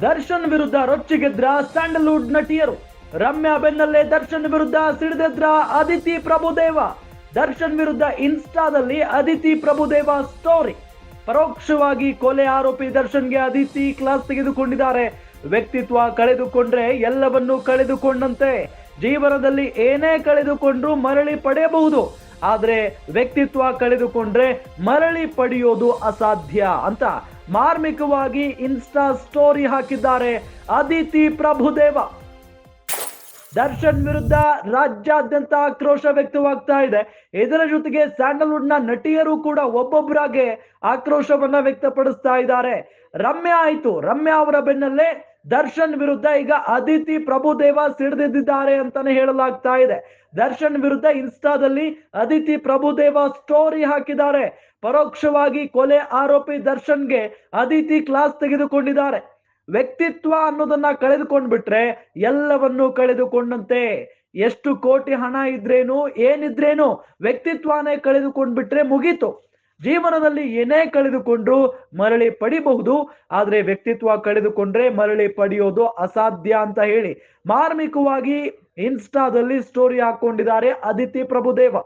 ದರ್ಶನ್ ವಿರುದ್ಧ ರೊಚ್ಚಿಗೆದ್ರ ಸ್ಯಾಂಡಲ್ವುಡ್ ನಟಿಯರು. ರಮ್ಯಾ ಬೆನ್ನಲ್ಲೇ ದರ್ಶನ್ ವಿರುದ್ಧ ಸಿಡಿದೆದ್ರ ಅದಿತಿ ಪ್ರಭುದೇವ. ದರ್ಶನ್ ವಿರುದ್ಧ ಇನ್ಸ್ಟಾದಲ್ಲಿ ಅದಿತಿ ಪ್ರಭುದೇವ ಸ್ಟೋರಿ. ಪರೋಕ್ಷವಾಗಿ ಕೊಲೆ ಆರೋಪಿ ದರ್ಶನ್ಗೆ ಅದಿತಿ ಕ್ಲಾಸ್ ತೆಗೆದುಕೊಂಡಿದ್ದಾರೆ. ವ್ಯಕ್ತಿತ್ವ ಕಳೆದುಕೊಂಡ್ರೆ ಎಲ್ಲವನ್ನೂ ಕಳೆದುಕೊಂಡಂತೆ. ಜೀವನದಲ್ಲಿ ಏನೇ ಕಳೆದುಕೊಂಡ್ರು ಮರಳಿ ಪಡೆಯಬಹುದು. ಆದ್ರೆ ವ್ಯಕ್ತಿತ್ವ ಕಳೆದುಕೊಂಡ್ರೆ ಮರಳಿ ಪಡೆಯೋದು ಅಸಾಧ್ಯ ಅಂತ ಮಾರ್ಮಿಕವಾಗಿ ಇನ್ಸ್ಟಾ ಸ್ಟೋರಿ ಹಾಕಿದ್ದಾರೆ ಅದಿತಿ ಪ್ರಭುದೇವ. ದರ್ಶನ್ ವಿರುದ್ಧ ರಾಜ್ಯಾದ್ಯಂತ ಆಕ್ರೋಶ ವ್ಯಕ್ತವಾಗ್ತಾ ಇದೆ. ಇದರ ಜೊತೆಗೆ ಸ್ಯಾಂಡಲ್ವುಡ್ನ ನಟಿಯರು ಕೂಡ ಒಬ್ಬೊಬ್ಬರಾಗೆ ಆಕ್ರೋಶವನ್ನ ವ್ಯಕ್ತಪಡಿಸ್ತಾ ಇದ್ದಾರೆ. ರಮ್ಯಾ ಆಯ್ತು. ರಮ್ಯಾ ಅವರ ಬೆನ್ನಲ್ಲೇ ದರ್ಶನ್ ವಿರುದ್ಧ ಈಗ ಅದಿತಿ ಪ್ರಭುದೇವ ಸಿಡಿದಿದ್ದಾರೆ ಅಂತಾನೆ ಹೇಳಲಾಗ್ತಾ ಇದೆ. ದರ್ಶನ್ ವಿರುದ್ಧ ಇನ್ಸ್ಟಾದಲ್ಲಿ ಅದಿತಿ ಪ್ರಭುದೇವ ಸ್ಟೋರಿ ಹಾಕಿದ್ದಾರೆ. ಪರೋಕ್ಷವಾಗಿ ಕೊಲೆ ಆರೋಪಿ ದರ್ಶನ್ಗೆ ಅದಿತಿ ಕ್ಲಾಸ್ ತೆಗೆದುಕೊಂಡಿದ್ದಾರೆ. ವ್ಯಕ್ತಿತ್ವ ಅನ್ನೋದನ್ನ ಕಳೆದುಕೊಂಡ್ಬಿಟ್ರೆ ಎಲ್ಲವನ್ನೂ ಕಳೆದುಕೊಂಡಂತೆ. ಎಷ್ಟು ಕೋಟಿ ಹಣ ಇದ್ರೇನು, ಏನಿದ್ರೇನು, ವ್ಯಕ್ತಿತ್ವನೇ ಕಳೆದುಕೊಂಡ್ಬಿಟ್ರೆ ಮುಗೀತು. ಜೀವನದಲ್ಲಿ ಏನೇ ಕಳೆದುಕೊಂಡ್ರು ಮರಳಿ ಪಡಿಬಹುದು, ಆದ್ರೆ ವ್ಯಕ್ತಿತ್ವ ಕಳೆದುಕೊಂಡ್ರೆ ಮರಳಿ ಪಡೆಯೋದು ಅಸಾಧ್ಯ ಅಂತ ಹೇಳಿ ಮಾರ್ಮಿಕವಾಗಿ ಇನ್ಸ್ಟಾದಲ್ಲಿ ಸ್ಟೋರಿ ಹಾಕೊಂಡಿದ್ದಾರೆ ಅದಿತಿ ಪ್ರಭುದೇವ.